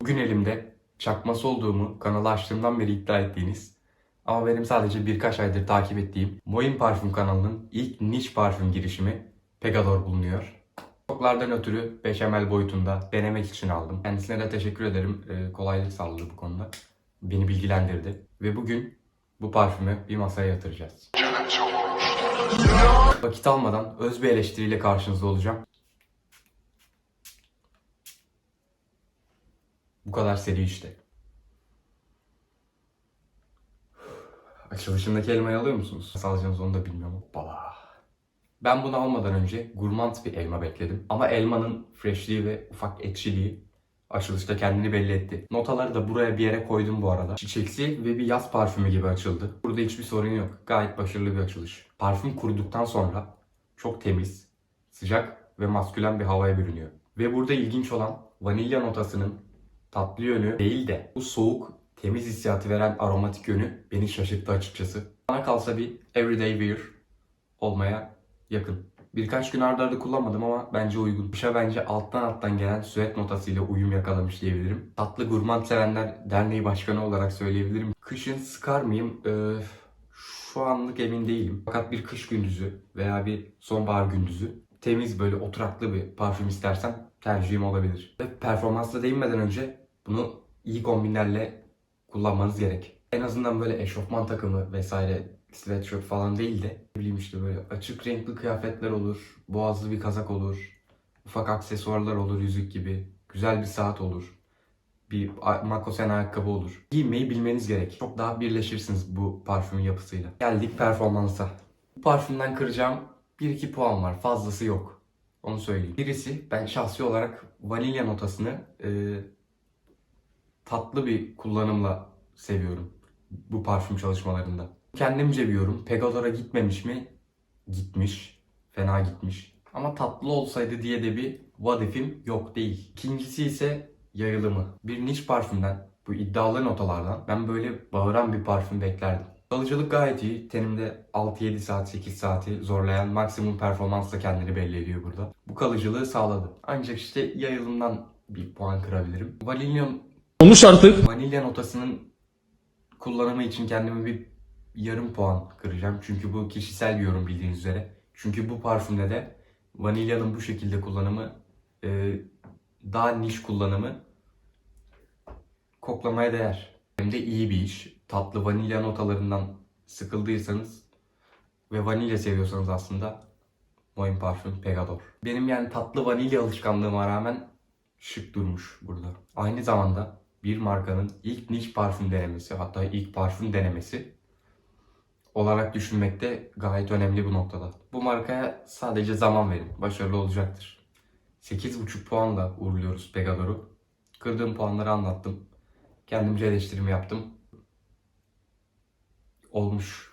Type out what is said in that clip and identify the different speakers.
Speaker 1: Bugün elimde çakması olduğumu kanalı açtığımdan beri iddia ettiğiniz ama benim sadece birkaç aydır takip ettiğim Moin Parfüm kanalının ilk niş parfüm girişimi Pegador bulunuyor. Stoklardan ötürü beşamel boyutunda denemek için aldım. Kendisine de teşekkür ederim. Ee, kolaylık sağladı bu konuda. Beni bilgilendirdi. Ve bugün bu parfümü bir masaya yatıracağız. Vakit almadan öz bir eleştiriyle karşınızda olacağım. Bu kadar seri işte. Açılışındaki elmayı alıyor musunuz? Nasıl alacağınızı onu da bilmiyorum. Hoppala. Ben bunu almadan önce gurmand bir elma bekledim. Ama elmanın freshliği ve ufak ekşiliği açılışta kendini belli etti. Notaları da buraya bir yere koydum bu arada. Çiçeksi ve bir yaz parfümü gibi açıldı. Burada hiçbir sorun yok. Gayet başarılı bir açılış. Parfüm kuruduktan sonra çok temiz, sıcak ve maskülen bir havaya bürünüyor. Ve burada ilginç olan vanilya notasının tatlı yönü değil de bu soğuk, temiz hissiyatı veren aromatik yönü beni şaşırttı açıkçası. Bana kalsa bir everyday wear olmaya yakın. Birkaç gün arda arda kullanmadım ama bence uygun. Kışa bence alttan alttan gelen süet notasıyla uyum yakalamış diyebilirim. Tatlı Gurmand Sevenler Derneği Başkanı olarak söyleyebilirim. Kışın sıkar mıyım? Ee, şu anlık emin değilim. Fakat bir kış gündüzü veya bir sonbahar gündüzü temiz böyle oturaklı bir parfüm istersem tercihim olabilir. Ve performansla değinmeden önce bunu iyi kombinlerle kullanmanız gerek. En azından böyle eşofman takımı vesaire sweatshirt falan değil de bileyim işte böyle açık renkli kıyafetler olur, boğazlı bir kazak olur, ufak aksesuarlar olur yüzük gibi, güzel bir saat olur, bir makosen ayakkabı olur. Giymeyi bilmeniz gerek. Çok daha birleşirsiniz bu parfümün yapısıyla. Geldik performansa. Bu parfümden kıracağım 1-2 puan var. Fazlası yok. Onu söyleyeyim. Birisi ben şahsi olarak vanilya notasını e, tatlı bir kullanımla seviyorum bu parfüm çalışmalarında. Kendimce bir yorum. Pegador'a gitmemiş mi? Gitmiş. Fena gitmiş. Ama tatlı olsaydı diye de bir what if'im yok değil. İkincisi ise yayılımı. Bir niş parfümden, bu iddialı notalardan ben böyle bağıran bir parfüm beklerdim. Kalıcılık gayet iyi. Tenimde 6-7 saat, 8 saati zorlayan maksimum performansla kendini belli ediyor burada. Bu kalıcılığı sağladı. Ancak işte yayılımdan bir puan kırabilirim. Vanilya
Speaker 2: Konuş artık.
Speaker 1: Vanilya notasının kullanımı için kendime bir yarım puan kıracağım. Çünkü bu kişisel bir yorum bildiğiniz üzere. Çünkü bu parfümde de vanilyanın bu şekilde kullanımı e, daha niş kullanımı koklamaya değer. Hem de iyi bir iş. Tatlı vanilya notalarından sıkıldıysanız ve vanilya seviyorsanız aslında Moin Parfüm Pegador. Benim yani tatlı vanilya alışkanlığıma rağmen şık durmuş burada. Aynı zamanda bir markanın ilk niş parfüm denemesi hatta ilk parfüm denemesi olarak düşünmekte gayet önemli bu noktada. Bu markaya sadece zaman verin. Başarılı olacaktır. 8,5 puanla uğurluyoruz Pegador'u. Kırdığım puanları anlattım. Kendimce eleştirimi yaptım. Olmuş.